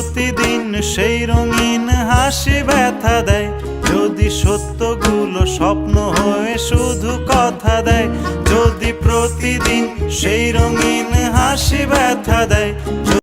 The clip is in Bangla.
প্রতিদিন সেই রঙিন হাসি ব্যথা দেয়। যদি সত্যগুলো স্বপ্ন হয়ে শুধু কথা দেয়, যদি প্রতিদিন সেই রঙিন হাসি ব্যথা দেয়